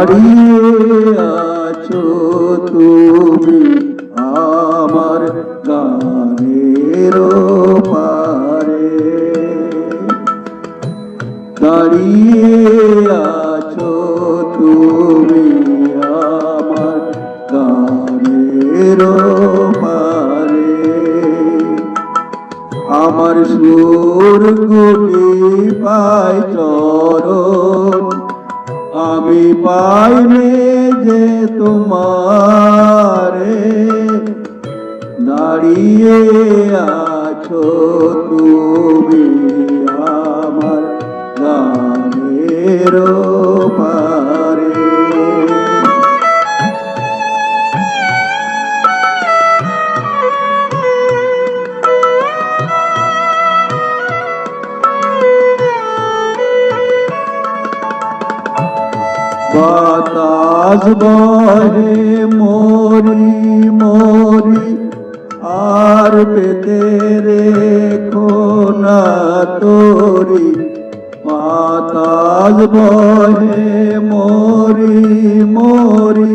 দাঁড়িয়ে আছো তুমি আমার গানের পারে দাঁড়িয়ে আছো তুমি আমার গানের পারে আমার সুর গুলি পাই চরণ আমি পাইলে যে তোমারে দাঁড়িয়ে আছো তুমি। বাতাস বহে মরি মরি, আর পেতে রেখো তোরি। বাতাস বহে মরি মরি,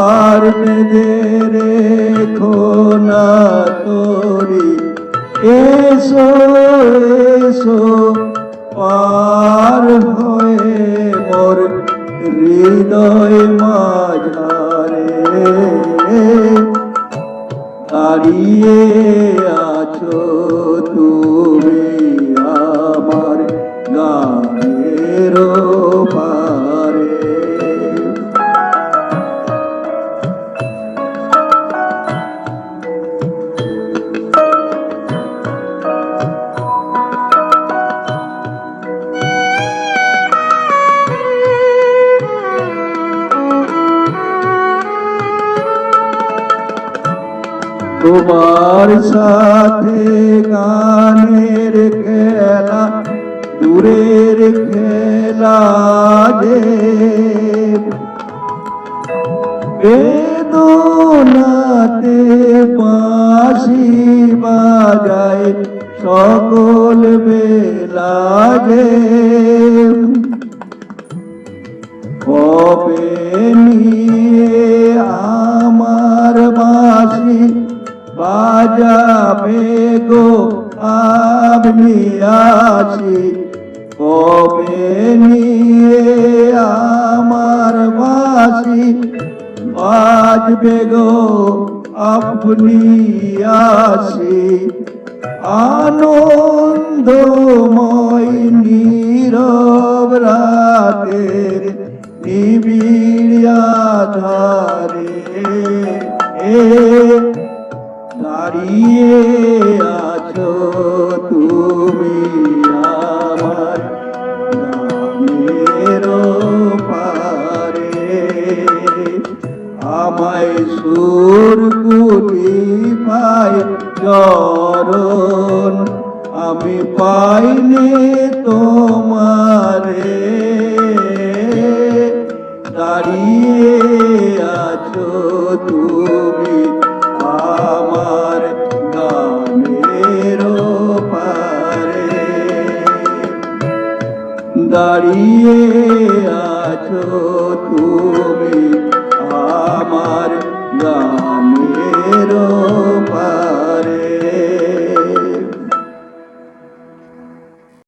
আর পেতে রেখো না তোরি। এসো এসো পার হৃদয় মাঝারে দাঁড়িয়ে তোমার সাথে গানের খেলা দূরের খেলা যে বেদনাতে বাঁশি বাজায় সকল বেলা যে কবে বাজাবে গো আপনি আসি কবে নিয়ে আমার বাঁশি বাজবে গো আপনি আসি আনন্দময় নীরব রাতের নিবিড় আধারে আমায় সুর কুটি পায় চরণ। আমি পাইনি তোমারে, দাঁড়িয়ে আছো তুমি আমার গানের পারে দাঁড়িয়ে আছো তুমি আমার গানের পা